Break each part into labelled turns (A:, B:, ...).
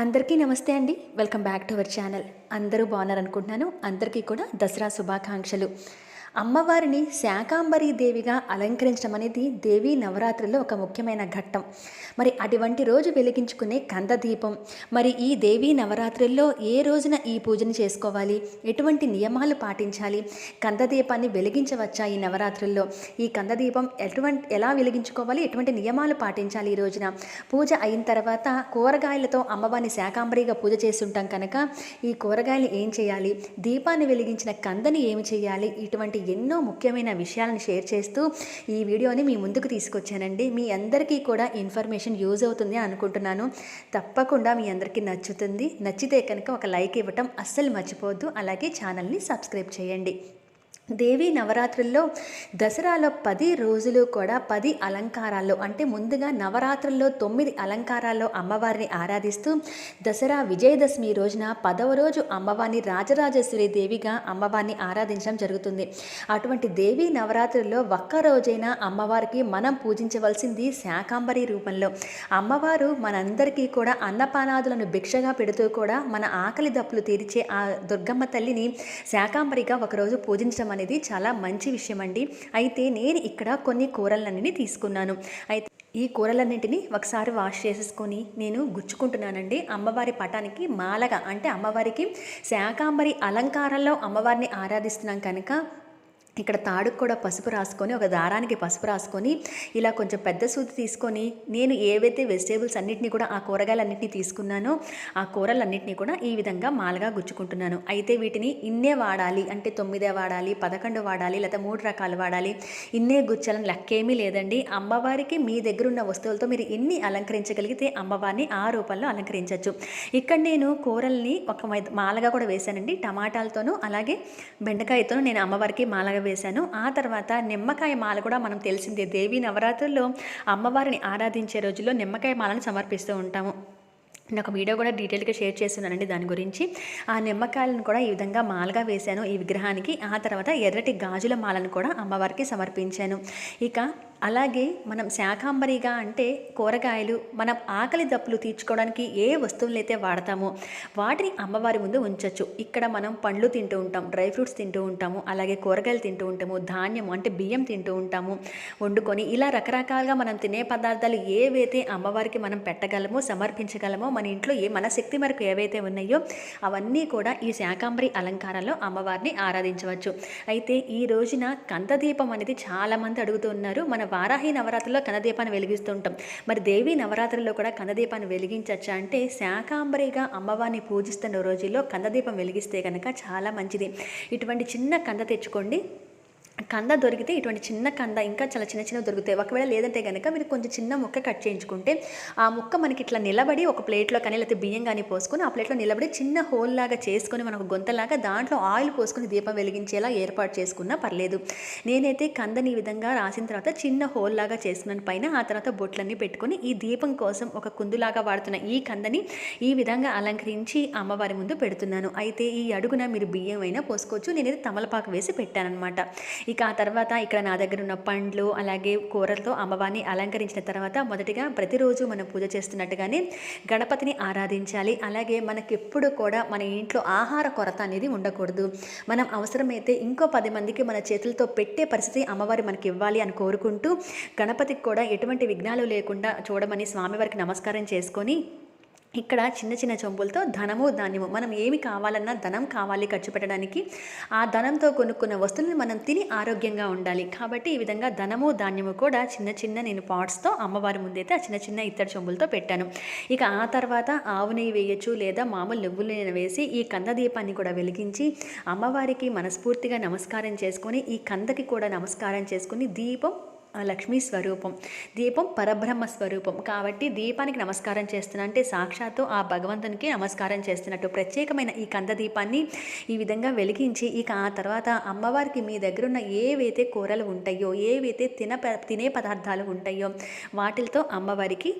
A: అందరికీ నమస్తే అండి. Welcome back to our channel. అందరూ బాగున్నారనుకుంటున్నాను. అందరికీ కూడా దసరా శుభాకాంక్షలు. అమ్మవారిని శాకాంబరీ దేవిగా అలంకరించడం అనేది దేవీ నవరాత్రిలో ఒక ముఖ్యమైన ఘట్టం. మరి అటువంటి రోజు వెలిగించుకునే కంద దీపం మరి ఈ దేవీ నవరాత్రుల్లో ఏ రోజున ఈ పూజను చేసుకోవాలి? ఎటువంటి నియమాలు పాటించాలి? కంద దీపాన్ని వెలిగించవచ్చా ఈ నవరాత్రుల్లో? ఈ కంద దీపం ఎటువంటి ఎలా వెలిగించుకోవాలి? ఎటువంటి నియమాలు పాటించాలి ఈ రోజున? పూజ అయిన తర్వాత కూరగాయలతో అమ్మవారిని శాకాంబరిగా పూజ చేస్తుంటాం కనుక ఈ కూరగాయలు ఏం చేయాలి? దీపాన్ని వెలిగించిన కందని ఏమి చేయాలి? ఇటువంటి ఎన్నో ముఖ్యమైన విషయాలను షేర్ చేస్తూ ఈ వీడియోని మీ ముందుకు తీసుకొచ్చానండి. మీ అందరికీ కూడా ఇన్ఫర్మేషన్ యూజ్ అవుతుంది అనుకుంటున్నాను. తప్పకుండా మీ అందరికీ నచ్చుతుంది. నచ్చితే కనుక ఒక లైక్ ఇవ్వటం అస్సలు మర్చిపోవద్దు. అలాగే ఛానల్ని సబ్స్క్రైబ్ చేయండి. దేవి నవరాత్రుల్లో దసరాలో పది రోజులు కూడా పది అలంకారాల్లో అంటే ముందుగా నవరాత్రుల్లో తొమ్మిది అలంకారాల్లో అమ్మవారిని ఆరాధిస్తూ దసరా విజయదశమి రోజున పదవ రోజు అమ్మవారిని రాజరాజేశ్వరి దేవిగా అమ్మవారిని ఆరాధించడం జరుగుతుంది. అటువంటి దేవి నవరాత్రుల్లో ఒక్క రోజైనా అమ్మవారికి మనం పూజించవలసింది శాకాంబరి రూపంలో. అమ్మవారు మనందరికీ కూడా అన్నపానాదులను భిక్షగా పెడుతూ కూడా మన ఆకలి దప్పులు తీర్చే ఆ దుర్గమ్మ తల్లిని శాకాంబరిగా ఒకరోజు పూజించడం అనేది చాలా మంచి విషయం అండి అయితే నేను ఇక్కడ కొన్ని కూరలన్నీ తీసుకున్నాను. అయితే ఈ కూరలన్నింటినీ ఒకసారి వాష్ చేసేసుకొని నేను గుచ్చుకుంటున్నానండి. అమ్మవారి పటానికి మాలగా అంటే అమ్మవారికి శాకాంబరి అలంకారంలో అమ్మవారిని ఆరాధిస్తున్నాం కనుక ఇక్కడ తాడుకు కూడా పసుపు రాసుకొని ఒక దారానికి పసుపు రాసుకొని ఇలా కొంచెం పెద్ద సూది తీసుకొని నేను ఏవైతే వెజిటేబుల్స్ అన్నింటినీ కూడా ఆ కూరగాయలన్నింటినీ తీసుకున్నానో ఆ కూరలన్నింటినీ కూడా ఈ విధంగా మాలగా గుచ్చుకుంటున్నాను. అయితే వీటిని ఇన్నే వాడాలి అంటే తొమ్మిదే వాడాలి పదకొండు వాడాలి లేదా మూడు రకాలు వాడాలి. ఇన్నే గుచ్చాలని లెక్కేమీ లేదండి. అమ్మవారికి మీ దగ్గర ఉన్న వస్తువులతో మీరు ఎన్ని అలంకరించగలిగితే అమ్మవారిని ఆ రూపంలో అలంకరించవచ్చు ఇక్కడ నేను కూరల్ని ఒక మాలగా కూడా వేశానండి. టమాటాలతోనూ అలాగే బెండకాయతోనూ నేను అమ్మవారికి మాలగా వేశాను. ఆ తర్వాత నిమ్మకాయ మాల కూడా మనం తెలిసిందే. దేవి నవరాత్రుల్లో అమ్మవారిని ఆరాధించే రోజుల్లో నిమ్మకాయ మాలను సమర్పిస్తూ ఉంటాము. నేను ఒక వీడియో కూడా డీటెయిల్గా షేర్ చేస్తున్నానండి దాని గురించి. ఆ నిమ్మకాయలను కూడా ఈ విధంగా మాలగా వేశాను ఈ విగ్రహానికి. ఆ తర్వాత ఎర్రటి గాజుల మాలను కూడా అమ్మవారికి సమర్పించాను. ఇక అలాగే మనం శాకాంబరిగా అంటే కూరగాయలు మనం ఆకలి దప్పులు తీర్చుకోవడానికి ఏ వస్తువులు అయితే వాడతామో వాటిని అమ్మవారి ముందు ఉంచవచ్చు ఇక్కడ మనం పండ్లు తింటూ ఉంటాం డ్రై ఫ్రూట్స్ తింటూ ఉంటాము అలాగే కూరగాయలు తింటూ ఉంటాము ధాన్యం అంటే బియ్యం తింటూ ఉంటాము వండుకొని ఇలా రకరకాలుగా మనం తినే పదార్థాలు ఏవైతే అమ్మవారికి మనం పెట్టగలమో సమర్పించగలమో మన ఇంట్లో ఏ మన శక్తి మేరకు ఏవైతే ఉన్నాయో అవన్నీ కూడా ఈ శాకాంబరి అలంకారంలో అమ్మవారిని ఆరాధించవచ్చు. అయితే ఈ రోజున కందదీపం అనేది చాలామంది అడుగుతున్నారు మన వారాహి నవరాత్రిలో కందదీపాన్ని వెలిగిస్తుంటాం. మరి దేవి నవరాత్రిలో కూడా కందదీపాన్ని వెలిగించచ్చా అంటే శాకాంబరిగా అమ్మవారిని పూజిస్తున్న రోజుల్లో కందదీపం వెలిగిస్తే కనుక చాలా మంచిది. ఇటువంటి చిన్న కంద తెచ్చుకోండి. కంద దొరికితే ఇటువంటి చిన్న కంద ఇంకా చాలా చిన్న చిన్న దొరుకుతాయి. ఒకవేళ లేదంటే కనుక మీరు కొంచెం చిన్న ముక్క కట్ చేయించుకుంటే ఆ ముక్క మనకి ఇట్లా నిలబడి ఒక ప్లేట్లో కానీ లేకపోతే బియ్యం కానీ పోసుకొని ఆ ప్లేట్లో నిలబడి చిన్న హోల్ లాగా చేసుకొని మనకు గొంతలాగా దాంట్లో ఆయిల్ పోసుకొని దీపం వెలిగించేలా ఏర్పాటు చేసుకున్నా పర్లేదు. నేనైతే కందని ఈ విధంగా రాసిన తర్వాత చిన్న హోల్ లాగా చేసుకున్నాను. పైన ఆ తర్వాత బొట్లన్నీ పెట్టుకొని ఈ దీపం కోసం ఒక కుందులాగా వాడుతున్న ఈ కందని ఈ విధంగా అలంకరించి అమ్మవారి ముందు పెడుతున్నాను. అయితే ఈ అడుగున మీరు బియ్యం అయినా పోసుకోవచ్చు. నేనైతే తమలపాకు వేసి పెట్టానమాట ఇక ఆ తర్వాత ఇక్కడ నా దగ్గర ఉన్న పండ్లు అలాగే కూరలతో అమ్మవారిని అలంకరించిన తర్వాత మొదటిగా ప్రతిరోజు మనం పూజ చేస్తున్నట్టుగానే గణపతిని ఆరాధించాలి. అలాగే మనకి ఎప్పుడు కూడా మన ఇంట్లో ఆహార కొరత అనేది ఉండకూడదు. మనం అవసరమైతే ఇంకో పది మందికి మన చేతులతో పెట్టే పరిస్థితి అమ్మవారి మనకి ఇవ్వాలి అని కోరుకుంటూ గణపతికి కూడా ఎటువంటి విఘ్నాలు లేకుండా చూడమని స్వామివారికి నమస్కారం చేసుకొని ఇక్కడ చిన్న చిన్న చెంబులతో ధనము ధాన్యము మనం ఏమి కావాలన్నా ధనం కావాలి ఖర్చు పెట్టడానికి. ఆ ధనంతో కొనుక్కున్న వస్తువులను మనం తిని ఆరోగ్యంగా ఉండాలి. కాబట్టి ఈ విధంగా ధనము ధాన్యము కూడా చిన్న చిన్న నేను పాట్స్తో అమ్మవారి ముందైతే ఆ చిన్న చిన్న ఇత్తడి చెంబులతో పెట్టాను. ఇక ఆ తర్వాత ఆవు నెయ్యి వేయచ్చు లేదా మామూలు నువ్వులు నేను వేసి ఈ కంద దీపాన్ని కూడా వెలిగించి అమ్మవారికి మనస్ఫూర్తిగా నమస్కారం చేసుకొని ఈ కందకి కూడా నమస్కారం చేసుకుని దీపం లక్ష్మీ స్వరూపం. దీపం పరబ్రహ్మ స్వరూపం. కాబట్టి దీపానికి నమస్కారం చేస్తున్నా అంటే సాక్షాత్తు ఆ భగవంతునికి నమస్కారం చేస్తున్నట్టు. ప్రత్యేకమైన ఈ కంద దీపాన్ని ఈ విధంగా వెలిగించి ఇక ఆ తర్వాత అమ్మవారికి మీ దగ్గర ఉన్న ఏవైతే కూరలు ఉంటాయో ఏవైతే తిన తినే పదార్థాలు ఉంటాయో వాటితో అమ్మవారికి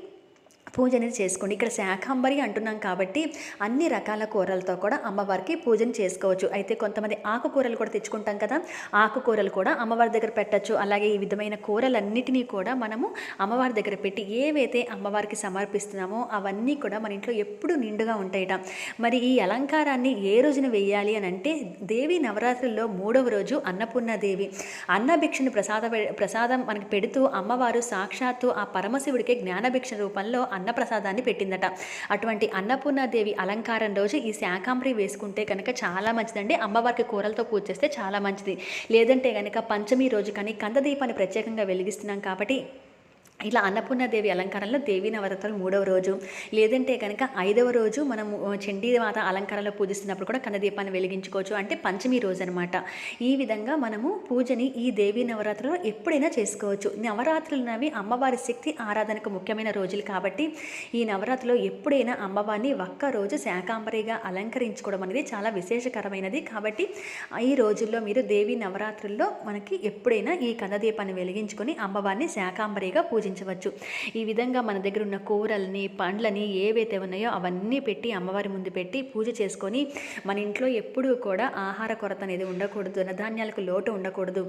A: పూజ అనేది చేసుకోండి. ఇక్కడ శాకాంబరి అంటున్నాం కాబట్టి అన్ని రకాల కూరలతో కూడా అమ్మవారికి పూజను చేసుకోవచ్చు. అయితే కొంతమంది ఆకుకూరలు కూడా తెచ్చుకుంటాం కదా ఆకుకూరలు కూడా అమ్మవారి దగ్గర పెట్టచ్చు. అలాగే ఈ విధమైన కూరలన్నిటినీ కూడా మనము అమ్మవారి దగ్గర పెట్టి ఏవైతే అమ్మవారికి సమర్పిస్తున్నామో అవన్నీ కూడా మన ఇంట్లో ఎప్పుడు నిండుగా ఉంటాయట. మరి ఈ అలంకారాన్ని ఏ రోజున వేయాలి అని అంటే దేవి నవరాత్రుల్లో మూడవ రోజు అన్నపూర్ణాదేవి అన్నభిక్షను ప్రసాద ప్రసాదం మనకి పెడుతూ అమ్మవారు సాక్షాత్తు ఆ పరమశివుడికి జ్ఞానభిక్ష రూపంలో అన్నప్రసాదాన్ని పెట్టిందట. అటువంటి అన్నపూర్ణాదేవి అలంకారం రోజు ఈ శాకాంబరి వేసుకుంటే కనుక చాలా మంచిదండి. అమ్మవారికి కూరలతో పూజ చేస్తే చాలా మంచిది. లేదంటే కనుక పంచమి రోజు కానీ కందదీపాన్ని ప్రత్యేకంగా వెలిగిస్తున్నాం కాబట్టి ఇలా అన్నపూర్ణదేవి అలంకారంలో దేవి నవరాత్రులు మూడవ రోజు. లేదంటే కనుక ఐదవ రోజు మనము చండీ మాత అలంకారంలో పూజిస్తున్నప్పుడు కూడా కన్నదీపాన్ని వెలిగించుకోవచ్చు. అంటే పంచమి రోజు అనమాట ఈ విధంగా మనము పూజని ఈ దేవి నవరాత్రులు ఎప్పుడైనా చేసుకోవచ్చు. నవరాత్రులు అనేవి అమ్మవారి శక్తి ఆరాధనకు ముఖ్యమైన రోజులు కాబట్టి ఈ నవరాత్రిలో ఎప్పుడైనా అమ్మవారిని ఒక్క రోజు శాకాంబరిగా అలంకరించుకోవడం అనేది చాలా విశేషకరమైనది. కాబట్టి ఈ రోజుల్లో మీరు దేవి నవరాత్రుల్లో మనకి ఎప్పుడైనా ఈ కన్నదీపాన్ని వెలిగించుకొని అమ్మవారిని శాకాంబరిగా పూజ పూజించవచ్చు ఈ విధంగా మన దగ్గర ఉన్న కూరల్ని పండ్లని ఏవైతే ఉన్నాయో అవన్నీ పెట్టి అమ్మవారి ముందు పెట్టి పూజ చేసుకొని మన ఇంట్లో ఎప్పుడూ కూడా ఆహార కొరత అనేది ఉండకూడదు. ధనధాన్యాలకు లోటు ఉండకూడదు.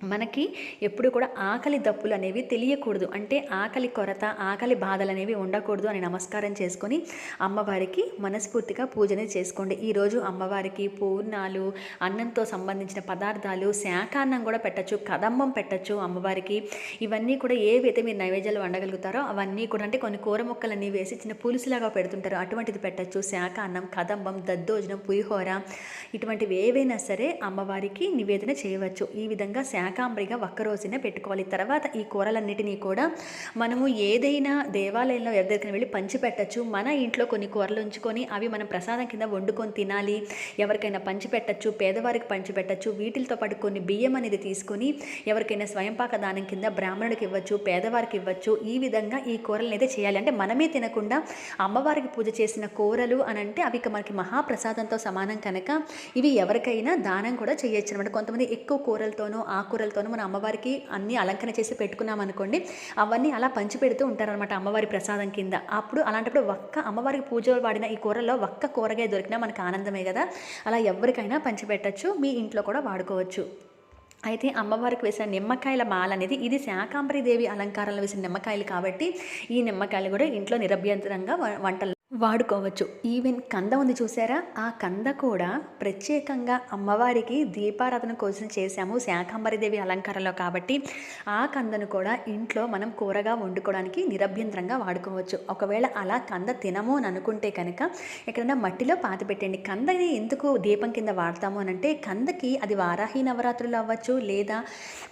A: మనకి ఎప్పుడు కూడా ఆకలి దప్పులు అనేవి తెలియకూడదు. అంటే ఆకలి కొరత ఆకలి బాధలు అనేవి ఉండకూడదు అని నమస్కారం చేసుకొని అమ్మవారికి మనస్ఫూర్తిగా పూజనే చేసుకోండి. ఈరోజు అమ్మవారికి పూర్ణాలు అన్నంతో సంబంధించిన పదార్థాలు శాఖాన్నం కూడా పెట్టచ్చు కదంబం పెట్టచ్చు అమ్మవారికి. ఇవన్నీ కూడా ఏవైతే మీరు నైవేద్యాలు వండగలుగుతారో అవన్నీ కూడా అంటే కొన్ని కూర ముక్కలన్నీ వేసి చిన్న పులుసులాగా పెడుతుంటారు. అటువంటిది పెట్టచ్చు శాఖాన్నం కదంబం దద్దోజనం పులిహోర ఇటువంటివి ఏవైనా సరే అమ్మవారికి నివేదన చేయవచ్చు. ఈ విధంగా శా శాకాంబరిగా ఒక్కరోజునే పెట్టుకోవాలి. తర్వాత ఈ కూరలన్నిటినీ కూడా మనము ఏదైనా దేవాలయంలో ఎవరి వెళ్ళి పంచి పెట్టచ్చు మన ఇంట్లో కొన్ని కూరలు ఉంచుకొని అవి మనం ప్రసాదం కింద వండుకొని తినాలి. ఎవరికైనా పంచిపెట్టచ్చు పేదవారికి పంచి పెట్టచ్చు వీటితో పాటు కొన్ని బియ్యం అనేది తీసుకొని ఎవరికైనా స్వయంపాక దానం కింద బ్రాహ్మణుడికి ఇవ్వచ్చు పేదవారికి ఇవ్వచ్చు. ఈ విధంగా ఈ కూరలను అయితే చేయాలి. అంటే మనమే తినకుండా అమ్మవారికి పూజ చేసిన కూరలు అని అంటే అవి మనకి మహాప్రసాదంతో సమానం కనుక ఇవి ఎవరికైనా దానం కూడా చేయొచ్చు అనమాట కొంతమంది ఎక్కువ కూరలతోనూ ఆకు ఆకుకూరలతోనూ మన అమ్మవారికి అన్ని అలంకరణ చేసి పెట్టుకున్నాం అనుకోండి అవన్నీ అలా పంచి పెడుతూ ఉంటారనమాట అమ్మవారి ప్రసాదం కింద. అప్పుడు అలాంటప్పుడు ఒక్క అమ్మవారికి పూజలు వాడిన ఈ కూరల్లో ఒక్క కూరగాయ దొరికినా మనకు ఆనందమే కదా. అలా ఎవరికైనా పంచిపెట్టచ్చు మీ ఇంట్లో కూడా వాడుకోవచ్చు. అయితే అమ్మవారికి వేసిన నిమ్మకాయల మాల అనేది ఇది శాకాంబరి దేవి అలంకారంలో వేసిన నిమ్మకాయలు కాబట్టి ఈ నిమ్మకాయలు కూడా ఇంట్లో నిరభ్యంతరంగా వంటలు వాడుకోవచ్చు. ఈవెన్ కంద ఉంది చూసారా? ఆ కంద కూడా ప్రత్యేకంగా అమ్మవారికి దీపారాధన కోసం చేశాము. శాకంబరిదేవి అలంకారంలో కాబట్టి ఆ కందను కూడా ఇంట్లో మనం కూరగా వండుకోవడానికి నిరభ్యంతరంగా వాడుకోవచ్చు. ఒకవేళ అలా కంద తినము అని అనుకుంటే కనుక ఎక్కడైనా మట్టిలో పాతి పెట్టండి. కందని ఎందుకు దీపం కింద వాడతాము అని అంటే కందకి అది వారాహి నవరాత్రులు అవ్వచ్చు లేదా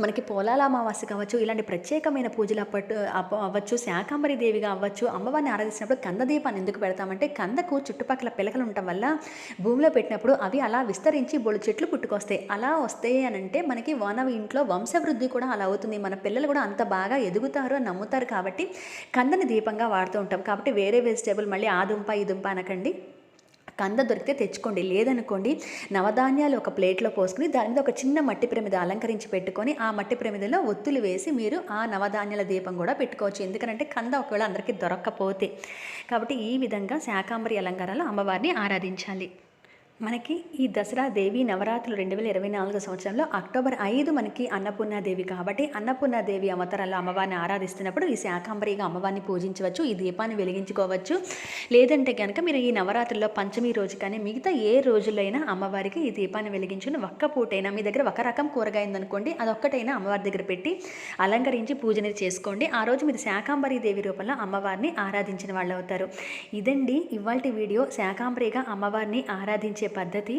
A: మనకి పోలాల అమావాస్య కావచ్చు ఇలాంటి ప్రత్యేకమైన పూజలు అప్పట్టు అవ్వచ్చు శాకాంబరి దేవిగా అవ్వచ్చు అమ్మవారిని ఆరాధించినప్పుడు కంద దీపాన్ని ఎందుకు పెడతామంటే కందకు చుట్టుపక్కల పిలకలు ఉండటం వల్ల భూమిలో పెట్టినప్పుడు అవి అలా విస్తరించి బొడు చెట్లు పుట్టుకొస్తాయి. అలా వస్తాయి అని అంటే మనకి మానవ ఇంట్లో వంశవృద్ధి కూడా అలా అవుతుంది. మన పిల్లలు కూడా అంత బాగా ఎదుగుతారు అని నమ్ముతారు కాబట్టి కందని దీపంగా వాడుతూ ఉంటాం. కాబట్టి వేరే వెజిటేబుల్ మళ్ళీ ఆ దుంప ఈ దుంప అనకండి. కంద దొరికితే తెచ్చుకోండి. లేదనుకోండి నవధాన్యాలు ఒక ప్లేట్లో పోసుకుని దాని మీద ఒక చిన్న మట్టి ప్రమిద అలంకరించి పెట్టుకొని ఆ మట్టి ప్రమిదలో ఒత్తులు వేసి మీరు ఆ నవధాన్యాల దీపం కూడా పెట్టుకోవచ్చు. ఎందుకంటే కంద ఒకవేళ అందరికీ దొరక్కపోతే. కాబట్టి ఈ విధంగా శాకాంబరి అలంకారాలు అమ్మవారిని ఆరాధించాలి. మనకి ఈ దసరా దేవి నవరాత్రులు రెండు వేల ఇరవై నాలుగు సంవత్సరంలో అక్టోబర్ ఐదు మనకి అన్నపూర్ణాదేవి కాబట్టి అన్నపూర్ణాదేవి అవతారాల్లో అమ్మవారిని ఆరాధిస్తున్నప్పుడు ఈ శాకాంబరిగా అమ్మవారిని పూజించవచ్చు ఈ దీపాన్ని వెలిగించుకోవచ్చు. లేదంటే కనుక మీరు ఈ నవరాత్రుల్లో పంచమి రోజు కానీ మిగతా ఏ రోజులైనా అమ్మవారికి ఈ దీపాన్ని వెలిగించుకుని ఒక్క పూటైనా మీ దగ్గర ఒక రకం కూరగాయ ఉందనుకోండి అదొక్కటైనా అమ్మవారి దగ్గర పెట్టి అలంకరించి పూజని చేసుకోండి. ఆ రోజు మీరు శాకాంబరి దేవి రూపంలో అమ్మవారిని ఆరాధించిన వాళ్ళు అవుతారు ఇదండి ఇవాళ వీడియో. శాకాంబరిగా అమ్మవారిని ఆరాధించే పద్ధతి?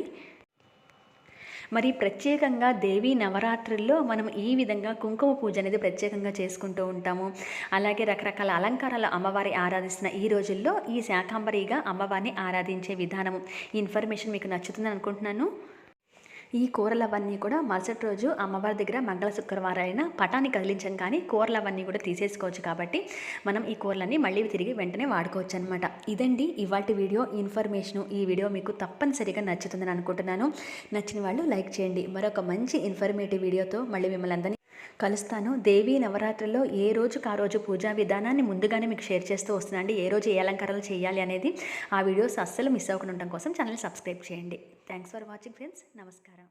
A: మరి ప్రత్యేకంగా దేవీ నవరాత్రుల్లో మనం ఈ విధంగా కుంకుమ పూజ అనేది ప్రత్యేకంగా చేసుకుంటూ ఉంటాము. అలాగే రకరకాల అలంకారాల అమ్మవారి ఆరాధిస్తున్న ఈ రోజుల్లో ఈ శాకాంబరిగా అమ్మవారిని ఆరాధించే విధానము. ఈ ఇన్ఫర్మేషన్ మీకు నచ్చుతుందని అనుకుంటున్నాను. ఈ కూరలు అవన్నీ కూడా మరుసటి రోజు అమ్మవారి దగ్గర మంగళ శుక్రవారం పటాన్ని కదిలించాం కానీ కూరలు అవన్నీ కూడా తీసేసుకోవచ్చు కాబట్టి మనం ఈ కూరలన్నీ మళ్ళీ తిరిగి వెంటనే వాడుకోవచ్చు అనమాట ఇదండి ఇవాటి వీడియో. ఇన్ఫర్మేషను ఈ వీడియో మీకు తప్పనిసరిగా నచ్చుతుందని అనుకుంటున్నాను. నచ్చిన వాళ్ళు లైక్ చేయండి. మరొక మంచి ఇన్ఫర్మేటివ్ వీడియోతో మళ్ళీ మిమ్మల్ని అందరినీ కలుస్తాను. దేవి నవరాత్రుల్లో ఏ రోజుకు ఆ రోజు పూజా విధానాన్ని ముందుగానే మీకు షేర్ చేస్తూ వస్తున్నాండి ఏ రోజు ఏ అలంకారాలు చేయాలి అనేది ఆ వీడియోస్ అస్సలు మిస్ అవ్వకుండా ఉండడం కోసం ఛానల్ సబ్స్క్రైబ్ చేయండి. Thanks for watching friends. నమస్కారం.